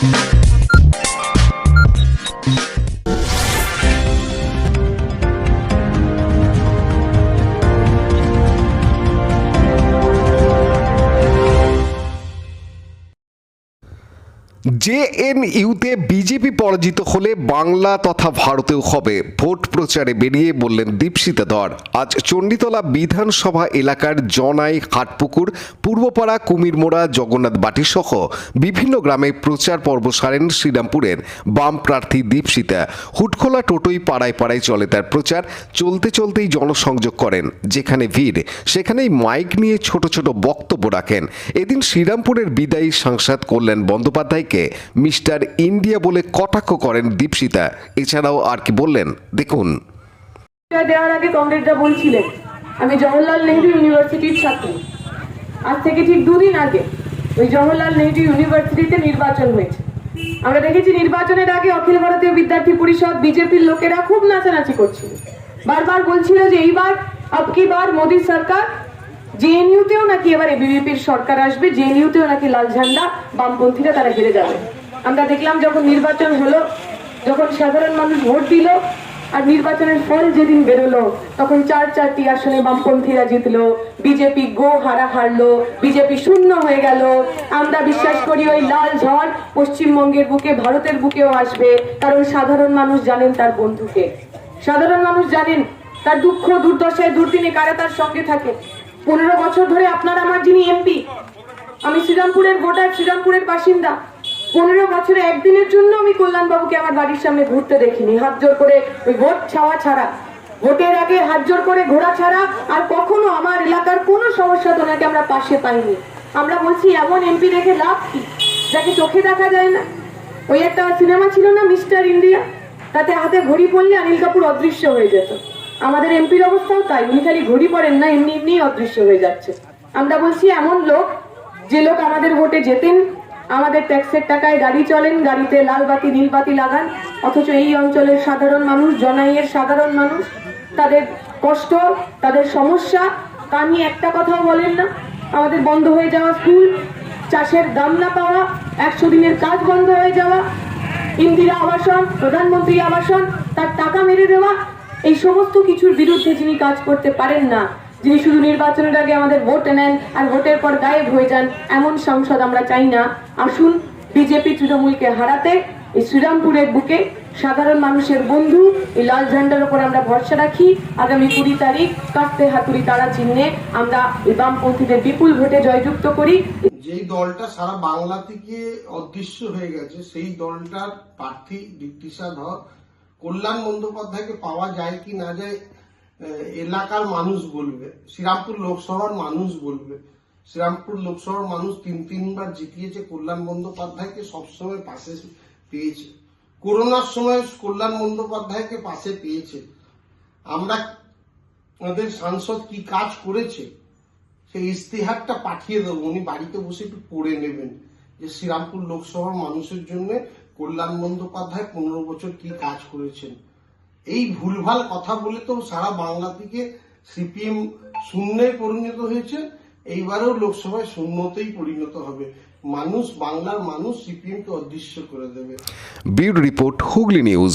Thank জেএনইউতে BJP পরাজিত হলে বাংলা তথা ভারতেও হবে। ভোট প্রচারে বেরিয়ে বললেন দীপশিতা ধর। আজ চণ্ডীতলা বিধানসভা এলাকার জনাই হাটপুকুর, পূর্বপাড়া কুমিরমোড়া, জগন্নাথ বাটি সহ বিভিন্ন গ্রামে প্রচার পর্ব সারেন শ্রীরামপুরের বাম প্রার্থী দীপশিতা। হুটখোলা টোটোই পাড়ায় পাড়ায় চলে তার প্রচার, চলতে চলতেই জনসংযোগ করেন। যেখানে ভিড়, সেখানেই মাইক নিয়ে ছোট ছোট বক্তব্য রাখেন। এদিন শ্রীরামপুরের বিদায়ী সাংসদ কল্যাণ বন্দ্যোপাধ্যায়কে মিস্টার ইন্ডিয়া বলে কটাক্ষ করেন দীপশিতা। এছাড়াও আর কি বললেন? দেখুন। দেওয়ার আগে কমরেডরা বলছিলেন, আমি জওহরলাল নেহরু ইউনিভার্সিটির ছাত্রী। আজ থেকে ঠিক দুদিন আগে ওই জওহরলাল নেহরু ইউনিভার্সিটিতে নির্বাচন হয়েছে। আমরা দেখেছি নির্বাচনের আগে অখিল ভারতীয় বিদ্যার্থী পরিষদ বিজেপির লোকেরা খুব নাচানাচি করছিল। বারবার বলছিল যে এইবার আবকি বার মোদী সরকার জেএনইউতেও নাকি এবারে বিজেপির সরকার আসবে জেএনইউতেও নাকি লাল ঝান্ডা বামপন্থীরা তারা ঘিরে যাবে। আমরা দেখলাম যখন নির্বাচন হলো, যখন সাধারণ মানুষ ভোট দিল, আর নির্বাচনের ফল যেদিন বেরোলো, তখন চার চারটি আসনে বামপন্থীরা জিতলো, বিজেপি গো হারা হারলো, বিজেপি শূন্য হয়ে গেল। আমরা বিশ্বাস করি ওই লাল ঝড় পশ্চিমবঙ্গের বুকে, ভারতের বুকেও আসবে, কারণ সাধারণ মানুষ জানেন তার বন্ধুকে। সাধারণ মানুষ জানেন তার দুঃখ, দুর্দশায় দুর্দিনে কারা তার সঙ্গে থাকে। পনেরো বছর ধরে আপনার আমার যিনি এমপি আমি শ্রীরামপুরের ভোটার, শ্রীরামপুরের বাসিন্দা। পনেরো বছরে একদিনের জন্য আমি কল্যাণবাবুকে আমার বাড়ির সামনে ঘুরতে দেখিনি। হাত জোর করে ওই ভোট ছাওয়া ছাড়া। ভোটের আগে হাত জোর করে ঘোরা ছাড়া আর কখনো আমার এলাকার কোনো সমস্যা তো নাকি আমরা পাশে পাইনি। আমরা বলছি, এমন এমপি দেখে লাভ কি? যাকে চোখে দেখা যায় না। ওই একটা সিনেমা ছিল না, মিস্টার ইন্ডিয়া? তাতে হাতে ঘড়ি পড়লে অনিল কাপুর অদৃশ্য হয়ে যেত। আমাদের এমপির অবস্থাও তাই। উনি খালি ঘড়ি পড়েন না, এমনি এমনি অদৃশ্য হয়ে যাচ্ছে। আমরা বলছি, এমন লোক, যে লোক আমাদের ভোটে যেতেন আমাদের ট্যাক্সের টাকায় গাড়ি চলেন, গাড়িতে লাল বাতি, নীল বাতি লাগান, অথচ এই অঞ্চলের সাধারণ মানুষ, জনাইয়ের সাধারণ মানুষ, তাদের কষ্ট, তাদের সমস্যা, তা নিয়ে একটা কথাও বলেন না। আমাদের বন্ধ হয়ে যাওয়া স্কুল, চাষের দাম না পাওয়া, একশো দিনের কাজ বন্ধ হয়ে যাওয়া, ইন্দিরা আবাসন, প্রধানমন্ত্রী আবাসন, তার টাকা মেরে দেওয়া এই সমস্ত কিছুর বিরুদ্ধে যিনি কাজ করতে পারেন না, যিনি শুধু নির্বাচনের আগে আমাদের ভোট নেন আর ভোটের পর গায়েব হয়ে যান, এমন সংসদ আমরা চাই না। আসুন বিজেপি তৃণমূলকে হারাতে, এই শ্রীরামপুরের বুকে সাধারণ মানুষের বন্ধু, এই লাল ঝান্ডার উপর আমরা ভরসা রাখি। আগামী কুড়ি তারিখ কাস্তে হাতুড়ি তারা চিহ্নে আমরা এই বামপন্থীদের বিপুল ভোটে জয়যুক্ত করি। যেই দলটা সারা বাংলা থেকে অদৃশ্য হয়ে গেছে, সেই দলটার প্রার্থী দীপ্তিসা ধর কল্যাণ বন্দ্যোপাধ্যায়কে পাওয়া যায় কি না যায় এলাকার মানুষ বলবে, শ্রীরামপুর লোকসভার মানুষ বলবে। শ্রীরামপুর লোকসভার মানুষ তিন, তিনবার জিতিয়েছে, কল্যাণ বন্দ্যোপাধ্যায়কে সবসময় পাশে পেয়েছে। করোনার সময় কল্যাণ বন্দ্যোপাধ্যায়কে পাশে পেয়েছে। আমরা আমাদের সাংসদ কি কাজ করেছে, সেই ইস্তেহারটা পাঠিয়ে দেবো। উনি বাড়িতে বসে একটু পড়ে নেবেন যে শ্রীরামপুর লোকসভার মানুষের জন্য কল্যাণ বন্দ্যোপাধ্যায় পনেরো বছর কি কাজ করেছেন? এই ভুলভাল কথা বলে তো সারা বাংলা থেকে সিপিএম শূন্যে পরিণত হয়েছে, এইবারেও লোকসভায় শূন্যতেই পরিণত হবে। মানুষ, বাংলার মানুষ সিপিএমকে অদৃশ্য করে দেবে। Bureau report Hooghly news.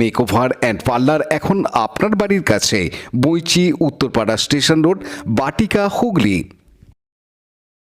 Makeover and parlour এখন আপনার বাড়ির কাছে বইচি উত্তরপাড়া স্টেশন রোড বাটিকা হুগলি।